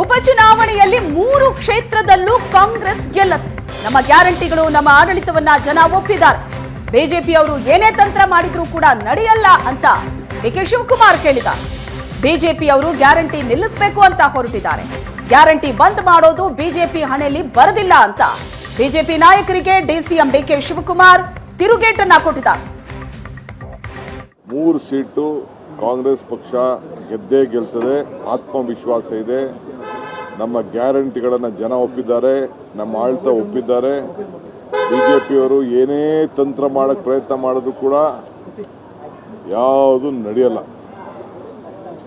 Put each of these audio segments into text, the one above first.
ಉಪಚುನಾವಣೆಯಲ್ಲಿ ಮೂರು ಕ್ಷೇತ್ರದಲ್ಲೂ ಕಾಂಗ್ರೆಸ್ ಗೆಲ್ಲತ್ತೆ. ನಮ್ಮ ಗ್ಯಾರಂಟಿಗಳು, ನಮ್ಮ ಆಡಳಿತವನ್ನ ಜನ ಒಪ್ಪಿದ್ದಾರೆ. ಬಿಜೆಪಿಯವರು ಏನೇ ತಂತ್ರ ಮಾಡಿದ್ರೂ ಕೂಡ ನಡೆಯಲ್ಲ ಅಂತ ಡಿ ಕೆ ಶಿವಕುಮಾರ್ ಬಿಜೆಪಿ ಅವರು ಗ್ಯಾರಂಟಿ ನಿಲ್ಲಿಸಬೇಕು ಅಂತ ಹೊರಟಿದ್ದಾರೆ. ಗ್ಯಾರಂಟಿ ಬಂದ್ ಮಾಡೋದು ಬಿಜೆಪಿ ಹಣೆಯಲ್ಲಿ ಬರದಿಲ್ಲ ಅಂತ ಬಿಜೆಪಿ ನಾಯಕರಿಗೆ ಡಿಸಿಎಂ ಡಿ ಕೆ ಶಿವಕುಮಾರ್ ತಿರುಗೇಟನ್ನ ಕೊಟ್ಟಿದ್ದಾರೆ. ಮೂರು ಸೀಟು ಕಾಂಗ್ರೆಸ್ ಪಕ್ಷ ಗೆದ್ದೇ ಗೆಲ್ತದೆ. ಆತ್ಮವಿಶ್ವಾಸ ಇದೆ. ನಮ್ಮ ಗ್ಯಾರಂಟಿಗಳನ್ನು ಜನ ಒಪ್ಪಿದ್ದಾರೆ ನಮ್ಮ ಆಡಳಿತ ಒಪ್ಪಿದ್ದಾರೆ. ಬಿಜೆಪಿಯವರು ಏನೇ ತಂತ್ರ ಮಾಡಕ್ಕೆ ಪ್ರಯತ್ನ ಮಾಡೋದು ಕೂಡ ಯಾವುದು ನಡೆಯಲ್ಲ.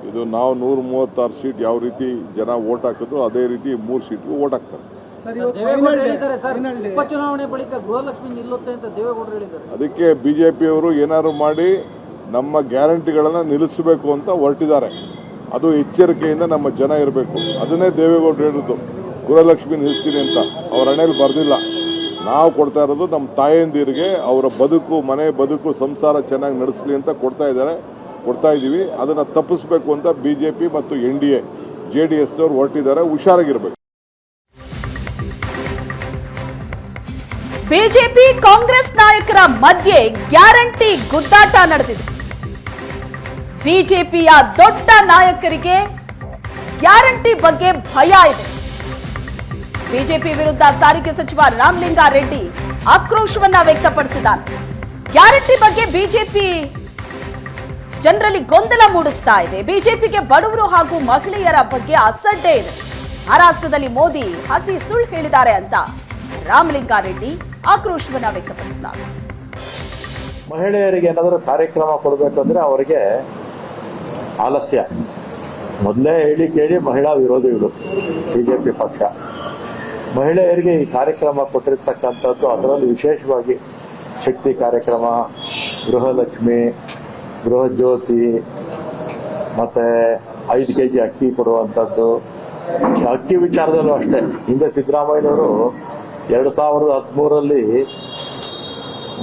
ಇದು ನಾವು ನೂರ ಮೂವತ್ತಾರು ಸೀಟ್ ಯಾವ ರೀತಿ ಜನ ಓಟ್ ಹಾಕಿದ್ರು ಅದೇ ರೀತಿ ಮೂರು ಸೀಟ್ಗೂ ಓಟ್ ಹಾಕ್ತಾರೆ. ಅದಕ್ಕೆ ಬಿ ಸರ್ ಪಿಯವರು ಏನಾದ್ರು ಮಾಡಿ ನಮ್ಮ ಗ್ಯಾರಂಟಿಗಳನ್ನು ನಿಲ್ಲಿಸಬೇಕು ಅಂತ ಹೊರಟಿದ್ದಾರೆ. ಅದು ಎಚ್ಚರಿಕೆಯಿಂದ ನಮ್ಮ ಜನ ಇರಬೇಕು. ಅದನ್ನೇ ದೇವೇಗೌಡರು ಹೇಳಿದ್ದು. ಗೃಹಲಕ್ಷ್ಮಿ ನಿಲ್ಲಿಸ್ತೀನಿ ಅಂತ. ಅವ್ರ ಹಣೆಯಲ್ಲಿ ಬರೆದಿಲ್ಲ. ನಾವು ಕೊಡ್ತಾ ಇರೋದು ನಮ್ಮ ತಾಯಂದಿರಿಗೆ ಅವರ ಬದುಕು, ಮನೆ ಬದುಕು, ಸಂಸಾರ ಚೆನ್ನಾಗಿ ನಡೆಸಲಿ ಅಂತ ಕೊಡ್ತಾ ಇದ್ದಾರೆ. ಕೊಡ್ತಾ ಇದ್ದೀವಿ. ಅದನ್ನು ತಪ್ಪಿಸ್ಬೇಕು ಅಂತ ಬಿ ಜೆ ಪಿ ಮತ್ತು N D A, J D S ಅವರು ಹೊರಟಿದ್ದಾರೆ. ಹುಷಾರಾಗಿರಬೇಕು. ಬಿಜೆಪಿ ಕಾಂಗ್ರೆಸ್ ನಾಯಕರ ಮಧ್ಯೆ ಗ್ಯಾರಂಟಿ ಗುದ್ದಾಟ ನಡೆದಿದೆ. ಬಿಜೆಪಿಯ ದೊಡ್ಡ ನಾಯಕರಿಗೆ ಗ್ಯಾರಂಟಿ ಬಗ್ಗೆ ಭಯ ಇದೆ. ಬಿಜೆಪಿ ವಿರುದ್ಧ ಸಾರಿಗೆ ಸಚಿವ ರಾಮಲಿಂಗಾರೆಡ್ಡಿ ಆಕ್ರೋಶವನ್ನ ವ್ಯಕ್ತಪಡಿಸಿದ್ದಾರೆ. ಗ್ಯಾರಂಟಿ ಬಗ್ಗೆ ಬಿಜೆಪಿ ಜನರಲ್ಲಿ ಗೊಂದಲ ಮೂಡಿಸ್ತಾ ಇದೆ. ಬಿಜೆಪಿಗೆ ಬಡವರು ಹಾಗೂ ಮಹಿಳೆಯರ ಬಗ್ಗೆ ಅಸಡ್ಡೆ ಇದೆ. ಮಹಾರಾಷ್ಟ್ರದಲ್ಲಿ ಮೋದಿ ಹಸಿ ಸುಳ್ಳು ಹೇಳಿದ್ದಾರೆ ಅಂತ ರಾಮಲಿಂಗಾರೆಡ್ಡಿ ಆಕ್ರೋಶವನ್ನ ವ್ಯಕ್ತಪಡಿಸಿದ್ದಾರೆ. ಮಹಿಳೆಯರಿಗೆ ಏನಾದರೂ ಕಾರ್ಯಕ್ರಮ ಕೊಡಬೇಕಂದ್ರೆ ಅವರಿಗೆ ಆಲಸ್ಯ. ಮೊದಲೇ ಹೇಳಿ ಕೇಳಿ ಮಹಿಳಾ ವಿರೋಧಿಗಳು, ಬಿಜೆಪಿ ಪಕ್ಷ. ಮಹಿಳೆಯರಿಗೆ ಈ ಕಾರ್ಯಕ್ರಮ ಕೊಟ್ಟಿರ್ತಕ್ಕಂಥದ್ದು ಅದರಲ್ಲಿ ವಿಶೇಷವಾಗಿ ಶಕ್ತಿ ಕಾರ್ಯಕ್ರಮ, ಗೃಹಲಕ್ಷ್ಮಿ ಗೃಹ ಜ್ಯೋತಿ ಮತ್ತೆ ಐದು ಕೆ ಜಿ ಅಕ್ಕಿ ಕೊಡುವಂಥದ್ದು. ಅಕ್ಕಿ ವಿಚಾರದಲ್ಲೂ ಅಷ್ಟೇ. ಹಿಂದೆ ಸಿದ್ದರಾಮಯ್ಯನವರು ಎರಡು ಸಾವಿರದ ಹದಿಮೂರರಲ್ಲಿ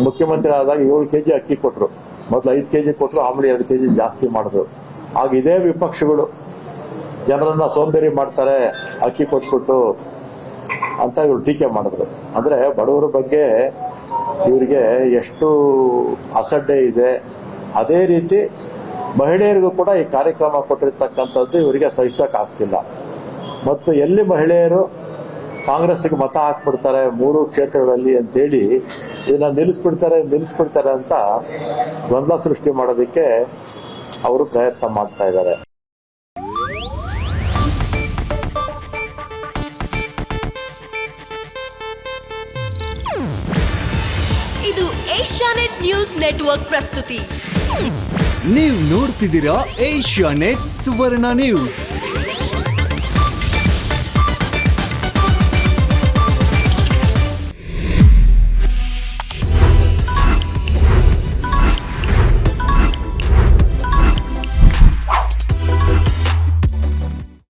ಮುಖ್ಯಮಂತ್ರಿ ಆದಾಗ ಏಳು ಕೆ ಜಿ ಅಕ್ಕಿ ಕೊಟ್ಟರು ಮೊದಲು ಐದು ಕೆ ಜಿ ಕೊಟ್ಟರು ಆಮೇಲೆ ಎರಡು ಕೆ ಜಿ ಜಾಸ್ತಿ ಮಾಡಿದ್ರು. ಆಗ ಇದೇ ವಿಪಕ್ಷಗಳು ಜನರನ್ನ ಸೋಂಬೇರಿ ಮಾಡ್ತಾರೆ, ಅಕ್ಕಿ ಕೊಟ್ಬಿಟ್ಟು ಅಂತ ಇವ್ರು ಟೀಕೆ ಮಾಡಿದ್ರು. ಅಂದ್ರೆ ಬಡವರ ಬಗ್ಗೆ ಇವರಿಗೆ ಎಷ್ಟು ಅಸಡ್ಡೆ ಇದೆ, ಅದೇ ರೀತಿ ಮಹಿಳೆಯರಿಗೂ ಕೂಡ ಈ ಕಾರ್ಯಕ್ರಮ ಕೊಟ್ಟಿರ್ತಕ್ಕಂಥದ್ದು ಇವರಿಗೆ ಸಹಿಸಕ್ ಆಗ್ತಿಲ್ಲ. ಮತ್ತು ಎಲ್ಲಿ ಮಹಿಳೆಯರು ಕಾಂಗ್ರೆಸ್ಗೆ ಮತ ಹಾಕ್ಬಿಡ್ತಾರೆ, ಮೂರು ಕ್ಷೇತ್ರಗಳಲ್ಲಿ ಅಂತೇಳಿ ಇದನ್ನ ನಿಲ್ಲಿಸ್ಬಿಡ್ತಾರೆ ನಿಲ್ಲಿಸ್ಬಿಡ್ತಾರೆ ಅಂತ ಗೊಂದಲ ಸೃಷ್ಟಿ ಮಾಡೋದಕ್ಕೆ ಅವರು ಪ್ರಯತ್ನ ಮಾಡ್ತಾ ಇದ್ದಾರೆ. ಇದು ಏಷ್ಯಾನೆಟ್ ನ್ಯೂಸ್ ನೆಟ್ವರ್ಕ್ ಪ್ರಸ್ತುತಿ. ನೀವು ನೋಡ್ತಿದ್ದೀರಾ ಏಷ್ಯಾ ನೆಟ್ ಸುವರ್ಣ ನ್ಯೂಸ್.